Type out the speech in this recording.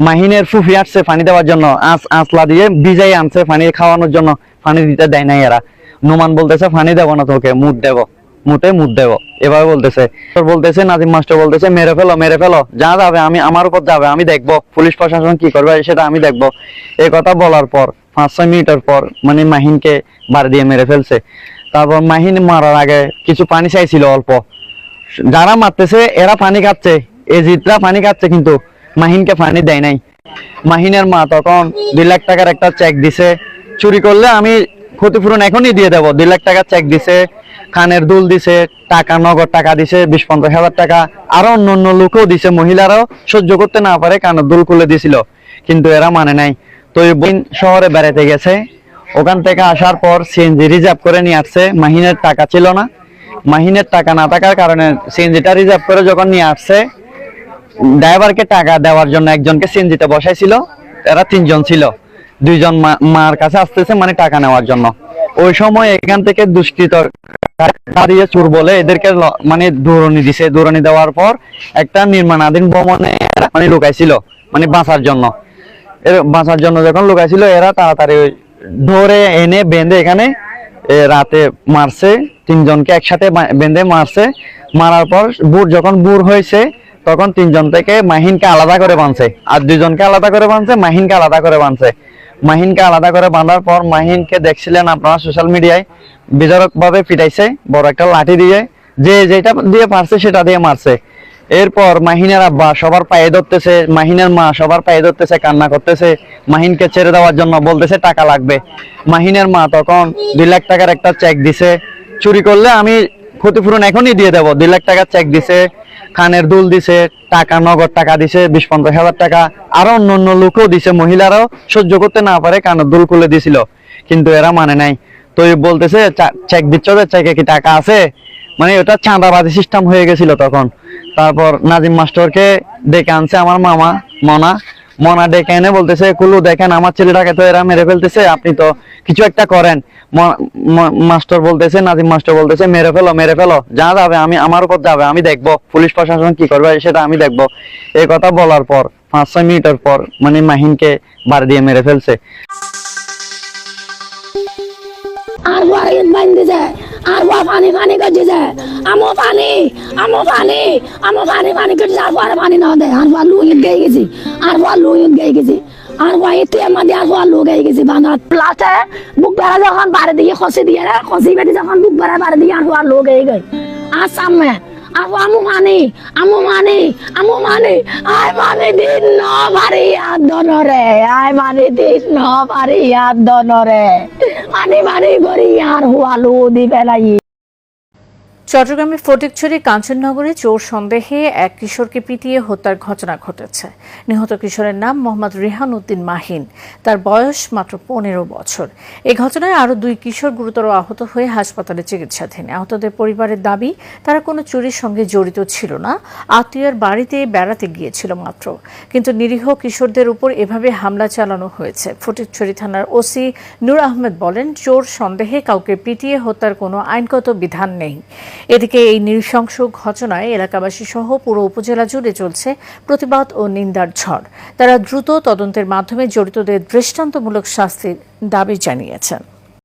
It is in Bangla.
মাহিনের ফুফি আসছে পানি দেওয়ার জন্য, আঁচ, আঁচলা দিয়ে ভিজাই আনছে পানি খাওয়ানোর জন্য, পানি দিতে দেয় নাই এরা। নোমান বলতেছে, পানি দেবো না তোকে, মুদ দেবো, মুতে মুদ দেবো। এভাবে বলতেছে। বলতেছে, নাজিম মাস্টার বলতেছে, মেরে ফেলো মেরে ফেলো, যা যাবে, আমি, আমার উপর যাবে, আমি দেখব, পুলিশ প্রশাসন কি করবে, সেটা আমি দেখব। এই কথা বলার পর, পাঁচ, ছয় মিনিটের পর মানে মাহিনকে বার দিয়ে মেরে ফেলছে। তারপর মাহিন মারার আগে কিছু পানি চাইছিল অল্প। যারা মারতেছে, এরা পানি খাচ্ছে এজিতরা পানি খাচ্ছে কিন্তু মাহিনকে পানি দেয় নাই। মাহিনের মা তখন দুই লাখ টাকার একটা চেক দিছে। চুরি করলে আমি ক্ষতিপূরণ এখনই দিয়ে দেবো। দুই লাখ টাকার চেক দিছে, খানের দুল দিছে, টাকা, নগদ টাকা দিছে, বিশ, পঞ্চাশ হাজার টাকা। আরও অন্য অন্য লোকও দিছে, মহিলারাও সহ্য করতে না পারে, কানের দুল খুলে দিছিল। কিন্তু এরা মানে নাই। তো শহরে বেড়াতে গেছে। ওখান থেকে আসার পর সিএনজি রিজার্ভ করে নিয়ে আসছে। মাহিনের টাকা ছিল না। মাহিনের টাকা না থাকার কারণে সিএনজিটা রিজার্ভ করে যখন নিয়ে আসছে ড্রাইভারকে টাকা দেওয়ার জন্য একজনকে সিএনজিতে বসাইছিল। এরা তিনজন ছিল। দুইজন মার কাছে আসতেছে মানে টাকা নেওয়ার জন্য। ওই সময় এখান থেকে দুষ্কৃত দাঁড়িয়ে চোর বলে এদেরকে মানে দৌড়নি দিছে। দৌড়নি দেওয়ার পর একটা নির্মাণাধীন ভবনে মানে লুকাইছিল মানে বাঁচার জন্য। এর বাঁচার জন্য যখন লুকাইছিল, এরা তাড়াতাড়ি ধরে এনে বেঁধে এখানে রাতে মারছে। তিনজনকে একসাথে বেঁধে মারছে। মারার পর বুড় যখন বুড় হয়েছে তখন তিনজন থেকে মাহিনকে আলাদা করে বাঁধছে। আর দুজনকে আলাদা করে বাঁধছে, মাহিনকে আলাদা করে বাঁধছে। মাহিনকে আলাদা করে বাঁধার পর মাহিনকে দেখছিলেন আপনারা সোশ্যাল মিডিয়ায় বিতরক ভাবে পিটাইছে, বড় একটা লাঠি দিয়ে, যে যেটা দিয়ে পারছে সেটা দিয়ে মারছে। এরপর মাহিনের আব্বা সবার পায়ে ধরতেছে, মাহিনের মা সবার পায়ে ধরতেছে, কান্না করতেছে, মাহিনকে ছেড়ে দেওয়ার জন্য বলতেছে, টাকা লাগবে। মাহিনের মা তখন দুই লাখ টাকার একটা চেক দিছে। চুরি করলে আমি ক্ষতিপূরণ এখনই দিয়ে দেবো। দুই লাখ টাকার চেক দিছে খানের দুল দিছে, টাকা, নগদ টাকা দিছে, বিশ, পঞ্চাশ হাজার টাকা। আরও অন্য অন্য লোকও দিছে, মহিলারাও সহ্য করতে না পারে, কানের দুল খুলে দিছিল। কিন্তু এরা মানে নাই। তো বলতেছে চেক দিচ্ছ যে চেকে কি টাকা আছে? মানে ওটা চাঁদাবাজি সিস্টেম হয়ে গেছিল তখন। তারপর নাজিম মাস্টারকে ডেকে আনছে আমার মামা, মনা। মনা ডেকে এনে বলতেছে, কুলু, দেখেন আমার ছেলেটাকে তো এরা মেরে ফেলতেছে, আপনি তো কিছু একটা করেন। মাস্টার বলতেছে, নাজিম মাস্টার বলতেছে, মেরে ফেলো মেরে ফেলো, যা যাবে আমি, আমার উপর যাবে, আমি দেখব, পুলিশ প্রশাসন কি করবে সেটা আমি দেখব। এই কথা বলার পর পাঁচ ছয় মিনিটের পর মানে মাহিনকে বার দিয়ে মেরে ফেলছে। আর যায়। আর বা পানি পানি করছে যায় আমো পানি আমো পানি আমো পানি পানি করছে আর পরে পানি না দেয় আর বা লুইত গেয়ে গেছি আর বা লুইত গেয়ে গেছি আর বা এতে আমাদের আর বা লু গেয়ে গেছি বাঁধা প্লাটে বুক বেড়া যখন বাড়ি দিয়ে খসে দিয়ে খসি বেড়ে যখন বুক বেড়া বাড়ি দিয়ে আর বা লু গেয়ে গই আর সামনে আর আমু মানে আমু মানে আমু মানে। আয় মানে দিন ন ভারি আর দনরে। আয় মানে দিন ন ভারি আর দনরে। মানে মানে গরি আর হুয়ালু দি পেলাই চট্টগ্রামের ফটিকছড়ি কাঞ্চননগরে চোর সন্দেহে এক কিশোরকে পিটিয়ে হত্যার ঘটনা ঘটেছে। নিহত কিশোরের নাম মোহাম্মদ রেহান উদ্দিন মাহিন। তার বয়স মাত্র পনেরো বছর। এ ঘটনায় আরও দুই কিশোর গুরুতর আহত হয়ে হাসপাতালে চিকিৎসাধীন। আহতদের পরিবারের দাবি, তারা কোনো চুরির সঙ্গে জড়িত ছিল না। আত্মীয়ের বাড়িতে বেড়াতে গিয়েছিল মাত্র। কিন্তু নিরীহ কিশোরদের উপর এভাবে হামলা চালানো হয়েছে। ফটিকছড়ি থানার ওসি নূর আহমেদ বলেন, চোর সন্দেহে কাউকে পিটিয়ে হত্যার কোনো আইনগত বিধান নেই। এদিকে এই নৃশংস ঘটনায় এলাকাবাসী সহ পুরো উপজেলা জুড়ে চলছে প্রতিবাদ ও নিন্দার ঝড়। তারা দ্রুত তদন্তের মাধ্যমে জড়িতদের দৃষ্টান্তমূলক শাস্তির দাবি জানিয়েছেন।